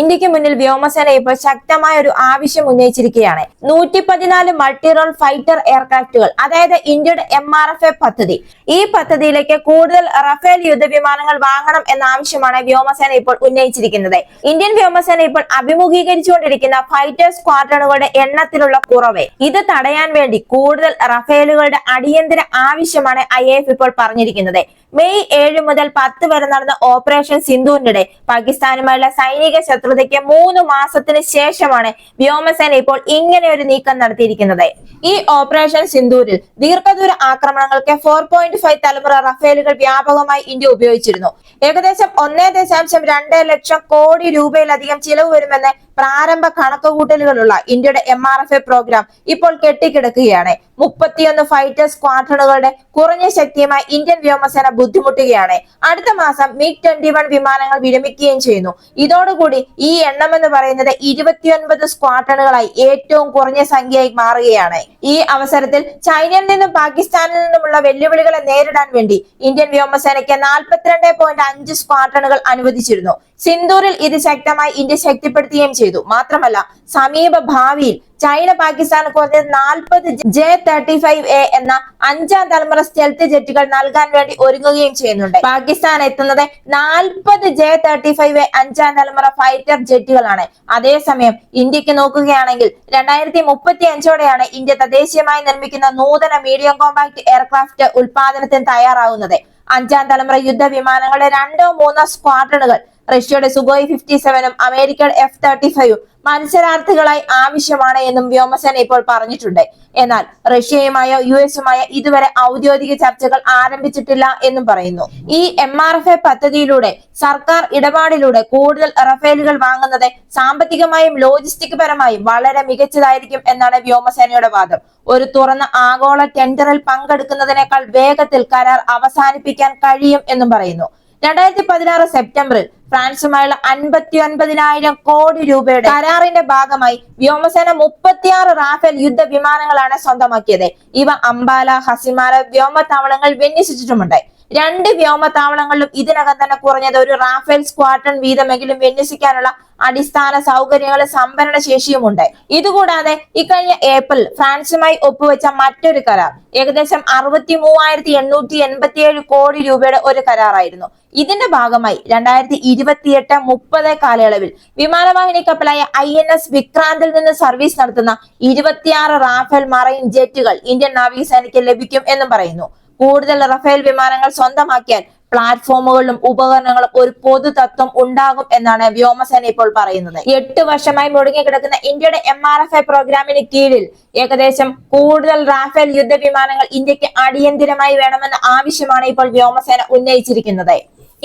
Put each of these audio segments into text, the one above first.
ഇന്ത്യയ്ക്ക് മുന്നിൽ വ്യോമസേന ഇപ്പോൾ ശക്തമായ ഒരു ആവശ്യം ഉന്നയിച്ചിരിക്കുകയാണ്. നൂറ്റി പതിനാല് മൾട്ടി റോൾ ഫൈറ്റർ എയർക്രാഫ്റ്റുകൾ അതായത് ഇന്ത്യയുടെ എം ആർ എഫ് എ പദ്ധതി. ഈ പദ്ധതിയിലേക്ക് കൂടുതൽ റഫേൽ യുദ്ധവിമാനങ്ങൾ വാങ്ങണം എന്ന ആവശ്യമാണ് വ്യോമസേന ഇപ്പോൾ ഉന്നയിച്ചിരിക്കുന്നത്. ഇന്ത്യൻ വ്യോമസേന ഇപ്പോൾ അഭിമുഖീകരിച്ചുകൊണ്ടിരിക്കുന്ന ഫൈറ്റർ സ്ക്വാഡ്രണുകളുടെ എണ്ണത്തിലുള്ള കുറവ്. ഇത് തടയാൻ വേണ്ടി കൂടുതൽ റഫേലുകളുടെ അടിയന്തര ആവശ്യമാണ് ഐ ഇപ്പോൾ പറഞ്ഞിരിക്കുന്നത്. മെയ് ഏഴ് മുതൽ പത്ത് വരെ നടന്ന ഓപ്പറേഷൻ സിന്ധുവിനിടെ പാകിസ്ഥാനുമായുള്ള സൈനിക ശത്രുതയ്ക്ക് മൂന്ന് മാസത്തിന് ശേഷമാണ് വ്യോമസേന ഇപ്പോൾ ഇങ്ങനെ ഒരു നീക്കം നടത്തിയിരിക്കുന്നത്. ഈ ഓപ്പറേഷൻ സിന്ധൂരിൽ ദീർഘദൂര ആക്രമണങ്ങൾക്ക് ഫോർ പോയിന്റ് ഫൈവ് തലമുറ റഫേലുകൾ വ്യാപകമായി ഇന്ത്യ ഉപയോഗിച്ചിരുന്നു. ഏകദേശം ഒന്നേ ദശാംശം രണ്ട് ലക്ഷം കോടി രൂപയിലധികം ചിലവ് വരുമെന്ന് പ്രാരംഭ കണക്കുകൂട്ടലുകളുള്ള ഇന്ത്യയുടെ M R F A program ഇപ്പോൾ കെട്ടിക്കിടക്കുകയാണ്. മുപ്പത്തിയൊന്ന് ഫൈറ്റർ സ്ക്വാഡ്രണുകളുടെ കുറഞ്ഞ ശക്തിയുമായി ഇന്ത്യൻ വ്യോമസേന ബുദ്ധിമുട്ടുകയാണ്. അടുത്ത മാസം മിഗ് ട്വന്റി വൺ വിമാനങ്ങൾ വിരമിക്കുകയും ചെയ്യുന്നു. ഇതോടുകൂടി ഈ എണ്ണം എന്ന് പറയുന്നത് ഇരുപത്തിയൊൻപത് സ്ക്വാഡ്രണുകളായി ഏറ്റവും കുറഞ്ഞ സംഖ്യയായി മാറുകയാണ്. ഈ അവസരത്തിൽ ചൈനയിൽ നിന്നും പാകിസ്ഥാനിൽ നിന്നുമുള്ള വെല്ലുവിളികളെ നേരിടാൻ വേണ്ടി ഇന്ത്യൻ വ്യോമസേനയ്ക്ക് നാൽപ്പത്തിരണ്ട് പോയിന്റ് അഞ്ച് സ്ക്വാഡ്രണുകൾ അനുവദിച്ചിരുന്നു. സിന്ദൂരിൽ ഇത് ശക്തമായി ഇന്ത്യ ശക്തിപ്പെടുത്തുകയും ചെയ്തു. മാത്രമല്ല സമീപ ഭാവിയിൽ ചൈന പാകിസ്ഥാന് കുറഞ്ഞത് നാൽപ്പത് ജെ തേർട്ടി ഫൈവ് എ എന്ന അഞ്ചാം തലമുറ സ്റ്റെൽത്ത് ജെറ്റുകൾ നൽകാൻ വേണ്ടി ഒരുങ്ങുകയും ചെയ്യുന്നുണ്ട്. പാകിസ്ഥാൻ എത്തുന്നത് നാൽപ്പത് ജെ തേർട്ടി ഫൈവ് എ അഞ്ചാം തലമുറ ഫൈറ്റർ ജെറ്റുകളാണ് അതേസമയം ഇന്ത്യയ്ക്ക് നോക്കുകയാണെങ്കിൽ രണ്ടായിരത്തി മുപ്പത്തി അഞ്ചോടെയാണ് ഇന്ത്യ തദ്ദേശീയമായി നിർമ്മിക്കുന്ന നൂതന മീഡിയം കോമ്പാക്ട് എയർക്രാഫ്റ്റ് ഉൽപാദനത്തിന് തയ്യാറാവുന്നത്. അഞ്ചാം തലമുറ യുദ്ധ വിമാനങ്ങളുടെ രണ്ടോ മൂന്നോ സ്ക്വാഡ്രണുകൾ റഷ്യയുടെ സുഗോയ് ഫിഫ്റ്റി സെവനും അമേരിക്കൻ എഫ് തേർട്ടി ഫൈവും മത്സരാർത്ഥികളായി ആവശ്യമാണ് എന്നും വ്യോമസേന ഇപ്പോൾ പറഞ്ഞിട്ടുണ്ട്. എന്നാൽ റഷ്യയുമായോ യു എസുമായോ ഇതുവരെ ഔദ്യോഗിക ചർച്ചകൾ ആരംഭിച്ചിട്ടില്ല എന്നും പറയുന്നു. ഈ എം ആർ എഫ് എ പദ്ധതിയിലൂടെ സർക്കാർ ഇടപാടിലൂടെ കൂടുതൽ റഫേലുകൾ വാങ്ങുന്നത് സാമ്പത്തികമായും ലോജിസ്റ്റിക് പരമായും വളരെ മികച്ചതായിരിക്കും എന്നാണ് വ്യോമസേനയുടെ വാദം. ഒരു തുറന്ന ആഗോള ടെൻഡറിൽ പങ്കെടുക്കുന്നതിനേക്കാൾ വേഗത്തിൽ കരാർ അവസാനിപ്പിക്കാൻ കഴിയും എന്നും പറയുന്നു. രണ്ടായിരത്തി പതിനാറ് സെപ്റ്റംബറിൽ ഫ്രാൻസുമായുള്ള അൻപത്തി ഒൻപതിനായിരം കോടി രൂപയുടെ കരാറിന്റെ ഭാഗമായി വ്യോമസേന മുപ്പത്തിയാറ് റാഫേൽ യുദ്ധ വിമാനങ്ങളാണ് സ്വന്തമാക്കിയത്. ഇവ അംബാല ഹസിമാല വ്യോമത്താവളങ്ങൾ വിന്യസിച്ചിട്ടുമുണ്ട് രണ്ട് വ്യോമത്താവളങ്ങളിലും ഇതിനകം തന്നെ കുറഞ്ഞത് ഒരു റാഫേൽ സ്ക്വാഡ്രൺ വീതമെങ്കിലും വിന്യസിക്കാനുള്ള അടിസ്ഥാന സൗകര്യങ്ങളും സംഭരണ ശേഷിയുമുണ്ട്. ഇതുകൂടാതെ ഇക്കഴിഞ്ഞ ഏപ്രിൽ ഫ്രാൻസുമായി ഒപ്പുവെച്ച മറ്റൊരു കരാർ ഏകദേശം അറുപത്തി മൂവായിരത്തി എണ്ണൂറ്റി എൺപത്തി ഏഴ് കോടി രൂപയുടെ ഒരു കരാറായിരുന്നു. ഇതിന്റെ ഭാഗമായി രണ്ടായിരത്തി ഇരുപത്തിയെട്ട് മുപ്പത് കാലയളവിൽ വിമാനവാഹിനി കപ്പലായ ഐ എൻ എസ് വിക്രാന്തിൽ നിന്ന് സർവീസ് നടത്തുന്ന ഇരുപത്തിയാറ് റാഫേൽ മറൈൻ ജെറ്റുകൾ ഇന്ത്യൻ നാവികസേനയ്ക്ക് ലഭിക്കും എന്നും പറയുന്നു. കൂടുതൽ റഫേൽ വിമാനങ്ങൾ സ്വന്തമാക്കിയാൽ പ്ലാറ്റ്ഫോമുകളിലും ഉപകരണങ്ങളും ഒരു പൊതു തത്വം ഉണ്ടാകും എന്നാണ് വ്യോമസേന ഇപ്പോൾ പറയുന്നത്. എട്ട് വർഷമായി മുടങ്ങിക്കിടക്കുന്ന ഇന്ത്യയുടെ എം ആർ എഫ് ഐ പ്രോഗ്രാമിന് കീഴിൽ ഏകദേശം കൂടുതൽ റാഫേൽ യുദ്ധ വിമാനങ്ങൾ ഇന്ത്യയ്ക്ക് അടിയന്തിരമായി വേണമെന്ന ആവശ്യമാണ് ഇപ്പോൾ വ്യോമസേന ഉന്നയിച്ചിരിക്കുന്നത്.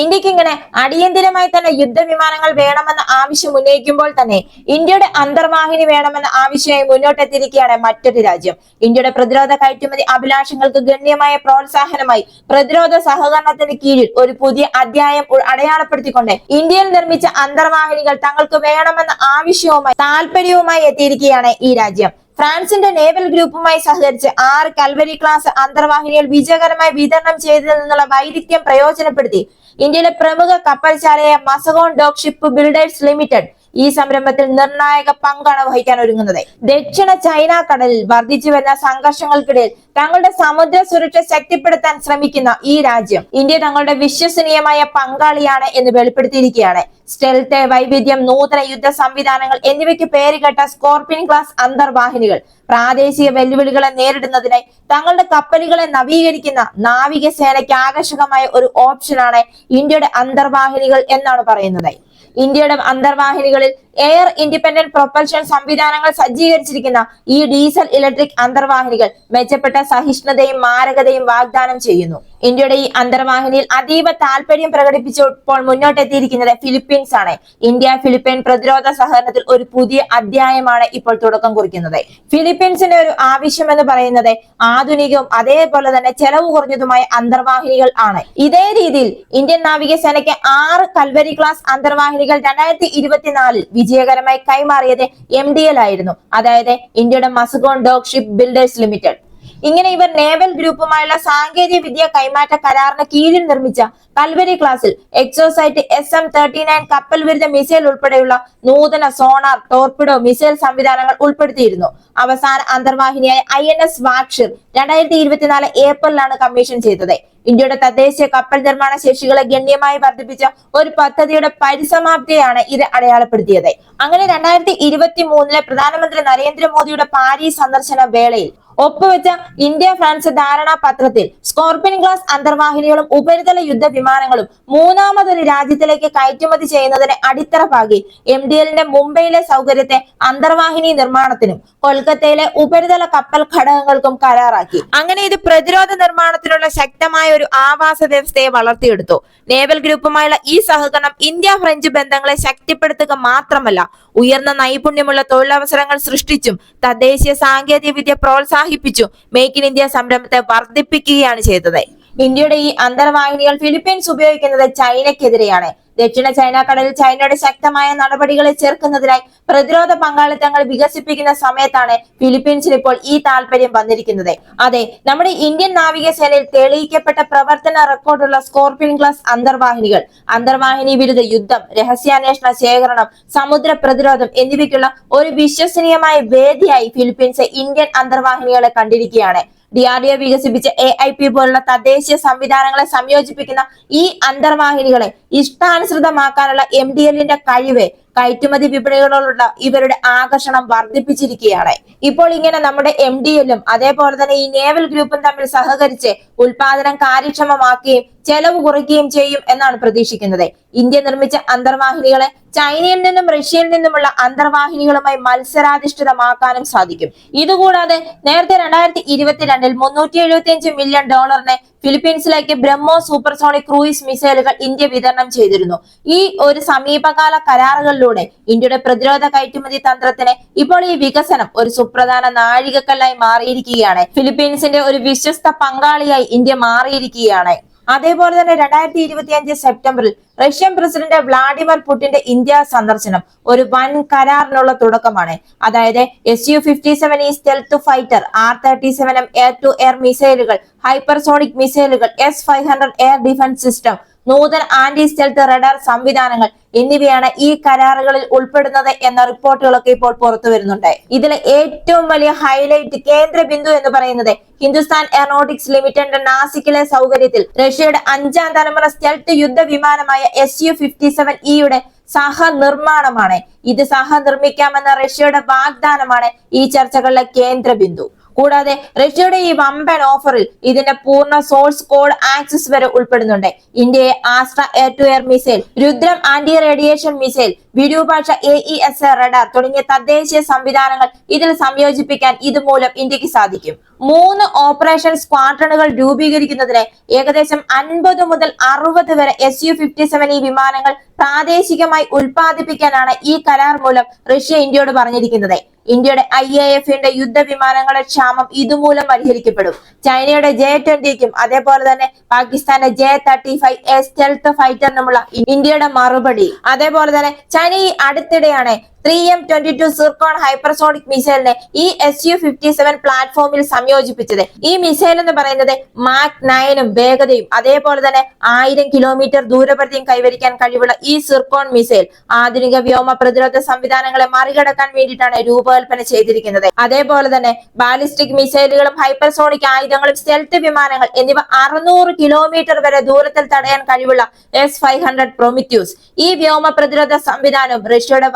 ഇന്ത്യയ്ക്ക് ഇങ്ങനെ അടിയന്തിരമായി തന്നെ യുദ്ധവിമാനങ്ങൾ വേണമെന്ന ആവശ്യം ഉന്നയിക്കുമ്പോൾ തന്നെ ഇന്ത്യയുടെ അന്തർവാഹിനി വേണമെന്ന ആവശ്യമായി മുന്നോട്ടെത്തിയിരിക്കുകയാണ് മറ്റൊരു രാജ്യം. ഇന്ത്യയുടെ പ്രതിരോധ കയറ്റുമതി അഭിലാഷങ്ങൾക്ക് ഗണ്യമായ പ്രോത്സാഹനമായി പ്രതിരോധ സഹകരണത്തിന് കീഴിൽ ഒരു പുതിയ അധ്യായം അടയാളപ്പെടുത്തിക്കൊണ്ട് ഇന്ത്യയിൽ നിർമ്മിച്ച അന്തർവാഹിനികൾ തങ്ങൾക്ക് വേണമെന്ന ആവശ്യവുമായി താല്പര്യവുമായി എത്തിയിരിക്കുകയാണ് ഈ രാജ്യം. ഫ്രാൻസിന്റെ നേവൽ ഗ്രൂപ്പുമായി സഹകരിച്ച് ആറ് കൽവരി ക്ലാസ് അന്തർവാഹിനികൾ വിജയകരമായി വിതരണം ചെയ്തതിൽ നിന്നുള്ള വൈരുദ്ധ്യം പ്രയോജനപ്പെടുത്തി. ഇന്ത്യയിലെ പ്രമുഖ കപ്പൽശാലയായ Mazagon dock ship builders limited ഈ സംരംഭത്തിൽ നിർണായക പങ്കാണ് വഹിക്കാൻ ഒരുങ്ങുന്നത്. ദക്ഷിണ ചൈന കടലിൽ വർദ്ധിച്ചു വരുന്ന സംഘർഷങ്ങൾക്കിടയിൽ തങ്ങളുടെ സമുദ്ര സുരക്ഷ ശക്തിപ്പെടുത്താൻ ശ്രമിക്കുന്ന ഈ രാജ്യം ഇന്ത്യ തങ്ങളുടെ വിശ്വസനീയമായ പങ്കാളിയാണ് എന്ന് വെളിപ്പെടുത്തിയിരിക്കുകയാണ്. സ്റ്റെൽത്ത് വൈവിധ്യം നൂതന യുദ്ധ സംവിധാനങ്ങൾ എന്നിവയ്ക്ക് പേരുകേട്ട സ്കോർപിൻ ക്ലാസ് അന്തർവാഹിനികൾ പ്രാദേശിക വെല്ലുവിളികളെ നേരിടുന്നതിനായി തങ്ങളുടെ കപ്പലുകളെ നവീകരിക്കുന്ന നാവികസേനയ്ക്ക് ആകർഷകമായ ഒരു ഓപ്ഷനാണ് ഇന്ത്യയുടെ അന്തർവാഹിനികൾ എന്നാണ് പറയുന്നത്. ഇന്ത്യയുടെ അന്തർവാഹിനികളിൽ എയർ ഇൻഡിപെൻഡന്റ് പ്രൊപ്പൽഷൻ സംവിധാനങ്ങൾ സജ്ജീകരിച്ചിരിക്കുന്ന ഈ ഡീസൽ ഇലക്ട്രിക് അന്തർവാഹിനികൾ മെച്ചപ്പെട്ട സഹിഷ്ണുതയും മാരകതയും വാഗ്ദാനം ചെയ്യുന്നു. ഇന്ത്യയുടെ ഈ അന്തർവാഹിനിയിൽ അതീവ താല്പര്യം പ്രകടിപ്പിച്ചപ്പോൾ മുന്നോട്ടെത്തിയിരിക്കുന്നത് ഫിലിപ്പീൻസ് ആണ്. ഇന്ത്യ ഫിലിപ്പീൻ പ്രതിരോധ സഹകരണത്തിൽ ഒരു പുതിയ അധ്യായമാണ് ഇപ്പോൾ തുടക്കം കുറിക്കുന്നത്. ഫിലിപ്പീൻസിന്റെ ഒരു ആവശ്യം എന്ന് പറയുന്നത് ആധുനികവും അതേപോലെ തന്നെ ചെലവ് കുറഞ്ഞതുമായ അന്തർവാഹിനികൾ ആണ്. ഇതേ രീതിയിൽ ഇന്ത്യൻ നാവികസേനയ്ക്ക് ആറ് കൽവരി ക്ലാസ് അന്തർവാഹിനികൾ രണ്ടായിരത്തി ഇരുപത്തിനാലിൽ വിജയകരമായി കൈമാറിയത് എം ഡി എൽ ആയിരുന്നു. അതായത് ഇന്ത്യയുടെ Mazagon dock ship builders limited. ഇങ്ങനെ ഇവർ നേവൽ ഗ്രൂപ്പുമായുള്ള സാങ്കേതിക വിദ്യ കൈമാറ്റ കരാറിന് കീഴിൽ നിർമ്മിച്ച കൽവരി ക്ലാസിൽ Exocet S M thirty nine കപ്പൽ വിരുദ്ധ മിസൈൽ ഉൾപ്പെടെയുള്ള നൂതന സോണാർ ടോർപിഡോ മിസൈൽ സംവിധാനങ്ങൾ ഉൾപ്പെടുത്തിയിരുന്നു. അവസാന അന്തർവാഹിനിയായ ഐ എൻ എസ് വാക്ഷിർ രണ്ടായിരത്തി ഇരുപത്തിനാല് ഏപ്രിലാണ് കമ്മീഷൻ ചെയ്തത്. ഇന്ത്യയുടെ തദ്ദേശീയ കപ്പൽ നിർമ്മാണ ശേഷികളെ ഗണ്യമായി വർദ്ധിപ്പിച്ച ഒരു പദ്ധതിയുടെ പരിസമാപ്തിയാണ് ഇത് അടയാളപ്പെടുത്തിയത്. അങ്ങനെ രണ്ടായിരത്തി ഇരുപത്തി മൂന്നിലെ പ്രധാനമന്ത്രി നരേന്ദ്രമോദിയുടെ പാരീസ് സന്ദർശന വേളയിൽ ഒപ്പുവെച്ച ഇന്ത്യ ഫ്രാൻസ് ധാരണാപത്രത്തിൽ സ്കോർപിയൻ ഗ്ലാസ് അന്തർവാഹിനികളും ഉപരിതല യുദ്ധ വിമാനങ്ങളും മൂന്നാമതൊരു രാജ്യത്തിലേക്ക് കയറ്റുമതി ചെയ്യുന്നതിന് അടിത്തറ പാകി എം ഡി എല്ലിന്റെ മുംബൈയിലെ സൗകര്യത്തെ അന്തർവാഹിനി നിർമ്മാണത്തിനും കൊൽക്കത്തയിലെ ഉപരിതല കപ്പൽ ഘടകങ്ങൾക്കും കരാറാക്കി. അങ്ങനെ ഇത് പ്രതിരോധ നിർമ്മാണത്തിനുള്ള ശക്തമായ ഒരു ആവാസ വ്യവസ്ഥയെ വളർത്തിയെടുത്തു. നേവൽ ഗ്രൂപ്പുമായുള്ള ഈ സഹകരണം ഇന്ത്യ ഫ്രഞ്ച് ബന്ധങ്ങളെ ശക്തിപ്പെടുത്തുക മാത്രമല്ല ഉയർന്ന നൈപുണ്യമുള്ള തൊഴിലവസരങ്ങൾ സൃഷ്ടിച്ചും തദ്ദേശീയ സാങ്കേതിക വിദ്യ പ്രോത്സാഹിപ്പിച്ചും മേക്ക് ഇൻ ഇന്ത്യ സംരംഭത്തെ വർദ്ധിപ്പിക്കുകയാണ് ചെയ്തത്. ഇന്ത്യയുടെ ഈ അന്തർവാഹിനികൾ ഫിലിപ്പീൻസ് ഉപയോഗിക്കുന്നത് ചൈനയ്ക്കെതിരെയാണ്. ദക്ഷിണ ചൈന കടലിൽ ചൈനയുടെ ശക്തമായ നടപടികളെ ചേർക്കുന്നതിനായി പ്രതിരോധ പങ്കാളിത്തങ്ങൾ വികസിപ്പിക്കുന്ന സമയത്താണ് ഫിലിപ്പീൻസിൽ ഇപ്പോൾ ഈ താല്പര്യം വന്നിരിക്കുന്നത്. അതെ നമ്മുടെ ഇന്ത്യൻ നാവികസേനയിൽ തെളിയിക്കപ്പെട്ട പ്രവർത്തന റെക്കോർഡുള്ള സ്കോർപിയൻ ക്ലാസ് അന്തർവാഹിനികൾ അന്തർവാഹിനി വിരുദ്ധ യുദ്ധം രഹസ്യാന്വേഷണ ശേഖരണം സമുദ്ര പ്രതിരോധം എന്നിവയ്ക്കുള്ള ഒരു വിശ്വസനീയമായ വേദിയായി ഫിലിപ്പീൻസ് ഇന്ത്യൻ അന്തർവാഹിനികളെ കണ്ടിരിക്കുകയാണ്. ഡി ആർ ഡി വികസിപ്പിച്ച എ ഐ പി പോലുള്ള തദ്ദേശീയ സംവിധാനങ്ങളെ സംയോജിപ്പിക്കുന്ന ഈ അന്തർവാഹിനികളെ ഇഷ്ടാനുസൃതമാക്കാനുള്ള എം ഡി എല്ലിന്റെ കഴിവ് കയറ്റുമതി വിപണികളോടുള്ള ഇവരുടെ ആകർഷണം വർദ്ധിപ്പിച്ചിരിക്കുകയാണ്. ഇപ്പോൾ ഇങ്ങനെ നമ്മുടെ എം ഡി എല്ലും അതേപോലെ തന്നെ ഈ നേവൽ ഗ്രൂപ്പും തമ്മിൽ സഹകരിച്ച് ഉൽപാദനം കാര്യക്ഷമമാക്കുകയും ചെലവ് കുറയ്ക്കുകയും ചെയ്യും എന്നാണ് പ്രതീക്ഷിക്കുന്നത്. ഇന്ത്യ നിർമ്മിച്ച അന്തർവാഹിനികളെ ചൈനയിൽ നിന്നും റഷ്യയിൽ നിന്നുമുള്ള അന്തർവാഹിനികളുമായി മത്സരാധിഷ്ഠിതമാക്കാനും സാധിക്കും. ഇതുകൂടാതെ നേരത്തെ രണ്ടായിരത്തി ഇരുപത്തിരണ്ടിൽ മുന്നൂറ്റി എഴുപത്തി അഞ്ച് മില്യൺ ഡോളറിന് ഫിലിപ്പീൻസിലേക്ക് ബ്രഹ്മോ സൂപ്പർസോണിക് ക്രൂയിസ് മിസൈലുകൾ ഇന്ത്യ വിതരണം ചെയ്തിരുന്നു. ഈ ഒരു സമീപകാല കരാറുകളിലൂടെ ഇന്ത്യയുടെ പ്രതിരോധ കയറ്റുമതി തന്ത്രത്തിന് ഇപ്പോൾ ഈ വികസനം ഒരു സുപ്രധാന നാഴികക്കല്ലായി മാറിയിരിക്കുകയാണ്. ഫിലിപ്പീൻസിന്റെ ഒരു വിശ്വസ്ത പങ്കാളിയായി ഇന്ത്യ മാറിയിരിക്കുകയാണ്. അതേപോലെ തന്നെ രണ്ടായിരത്തി ഇരുപത്തി അഞ്ച് സെപ്റ്റംബറിൽ റഷ്യൻ പ്രസിഡന്റ് വ്ളാഡിമിർ പുടിന്റെ ഇന്ത്യ സന്ദർശനം ഒരു വൻ കരാറിനുള്ള തുടക്കമാണ്. അതായത് എസ് യു ഫിഫ്റ്റി സെവൻ ഈ stealth fighter R thirty seven M air to air മിസൈലുകൾ ഹൈപ്പർസോണിക് മിസൈലുകൾ S five hundred air defence system നൂതന ആന്റി സ്റ്റെൽത്ത് റഡാർ സംവിധാനങ്ങൾ എന്നിവയാണ് ഈ കരാറുകളിൽ ഉൾപ്പെടുന്നത് എന്ന റിപ്പോർട്ടുകളൊക്കെ ഇപ്പോൾ പുറത്തു വരുന്നുണ്ട്. ഇതിലെ ഏറ്റവും വലിയ ഹൈലൈറ്റ് കേന്ദ്ര ബിന്ദു എന്ന് പറയുന്നത് ഹിന്ദുസ്ഥാൻ എയറോട്ടിക്സ് ലിമിറ്റഡ് നാസിക്കിലെ സൗകര്യത്തിൽ റഷ്യയുടെ അഞ്ചാം തലമുറ സ്റ്റെൽത്ത് യുദ്ധ വിമാനമായ എസ് യു ഫിഫ്റ്റി സെവൻ ഇയുടെ സഹനിർമ്മാണമാണ്. ഇത് സഹനിർമ്മിക്കാമെന്ന റഷ്യയുടെ വാഗ്ദാനമാണ് ഈ ചർച്ചകളിലെ കേന്ദ്ര ബിന്ദു. കൂടാതെ റഷ്യയുടെ ഈ വമ്പൻ ഓഫറിൽ ഇതിന്റെ പൂർണ സോഴ്സ് കോഡ് ആക്സസ് വരെ ഉൾപ്പെടുന്നുണ്ട്. ഇന്ത്യയെ Astra air to air missile Rudram anti radiation missile Virupaksha A E S A radar തുടങ്ങിയ തദ്ദേശീയ സംവിധാനങ്ങൾ ഇതിൽ സംയോജിപ്പിക്കാൻ ഇതുമൂലം ഇന്ത്യയ്ക്ക് സാധിക്കും. മൂന്ന് ഓപ്പറേഷൻ സ്ക്വാഡ്രണുകൾ രൂപീകരിക്കുന്നതിന് ഏകദേശം അൻപത് മുതൽ അറുപത് വരെ എസ് യു ഫിഫ്റ്റി സെവൻ ഈ വിമാനങ്ങൾ പ്രാദേശികമായി ഉൽപ്പാദിപ്പിക്കാനാണ് ഈ കരാർ മൂലം റഷ്യ ഇന്ത്യയോട് പറഞ്ഞിരിക്കുന്നത്. ഇന്ത്യയുടെ ഐ എ എഫിന്റെ യുദ്ധവിമാനങ്ങളുടെ ക്ഷാമം ഇതുമൂലം പരിഹരിക്കപ്പെടും. ചൈനയുടെ ജെ ട്വന്റിക്കും അതേപോലെ തന്നെ പാകിസ്ഥാന്റെ J thirty five stealth ഫൈറ്ററിനുമുള്ള ഇന്ത്യയുടെ മറുപടി. അതേപോലെ തന്നെ ചൈന ഈ അടുത്തിടെയാണ് three M twenty two Zircon hypersonic മിസൈലിനെ ഈ എസ് യു ഫിഫ്റ്റി സെവൻ പ്ലാറ്റ്ഫോമിൽ സംയോജിപ്പിച്ചത്. ഈ മിസൈൽ എന്ന് പറയുന്നത് മാക് നയനും വേഗതയും അതേപോലെ തന്നെ ആയിരം കിലോമീറ്റർ ദൂരപരിധിയും കൈവരിക്കാൻ കഴിവുള്ള ഈ സിർക്കോൺ മിസൈൽ ആധുനിക വ്യോമ പ്രതിരോധ സംവിധാനങ്ങളെ മറികടക്കാൻ വേണ്ടിയിട്ടാണ് രൂപകൽപ്പന ചെയ്തിരിക്കുന്നത്. അതേപോലെ തന്നെ ബാലിസ്റ്റിക് മിസൈലുകളും ഹൈപ്പർസോണിക് ആയുധങ്ങളും സ്റ്റെൽത്ത് വിമാനങ്ങൾ എന്നിവ അറുന്നൂറ് കിലോമീറ്റർ വരെ ദൂരത്തിൽ തടയാൻ കഴിവുള്ള എസ് ഫൈവ് ഹൺഡ്രഡ് പ്രൊമിറ്റ്യൂസ് ഈ വ്യോമ പ്രതിരോധ സംവിധാനവും റഷ്യയുടെ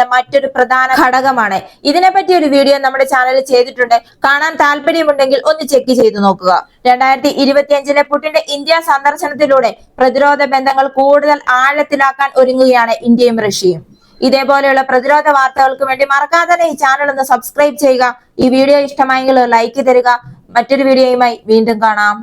വാഗ്ദാനത്തിലെ മറ്റൊരു പ്രധാന ഘടകമാണ്. ഇതിനെപ്പറ്റി ഒരു വീഡിയോ നമ്മുടെ ചാനലിൽ ചെയ്തിട്ടുണ്ട്. കാണാൻ താല്പര്യമുണ്ടെങ്കിൽ ഒന്ന് ചെക്ക് ചെയ്തു നോക്കുക. രണ്ടായിരത്തി ഇരുപത്തി അഞ്ചിലെ പുടിന്റെ ഇന്ത്യ സന്ദർശനത്തിലൂടെ പ്രതിരോധ ബന്ധങ്ങൾ കൂടുതൽ ആഴത്തിലാക്കാൻ ഒരുങ്ങുകയാണ് ഇന്ത്യയും റഷ്യയും. ഇതേപോലെയുള്ള പ്രതിരോധ വാർത്തകൾക്ക് വേണ്ടി മറക്കാതെ ഈ ചാനൽ ഒന്ന് സബ്സ്ക്രൈബ് ചെയ്യുക. ഈ വീഡിയോ ഇഷ്ടമായെങ്കിൽ ലൈക്ക് തരിക. മറ്റൊരു വീഡിയോയുമായി വീണ്ടും കാണാം.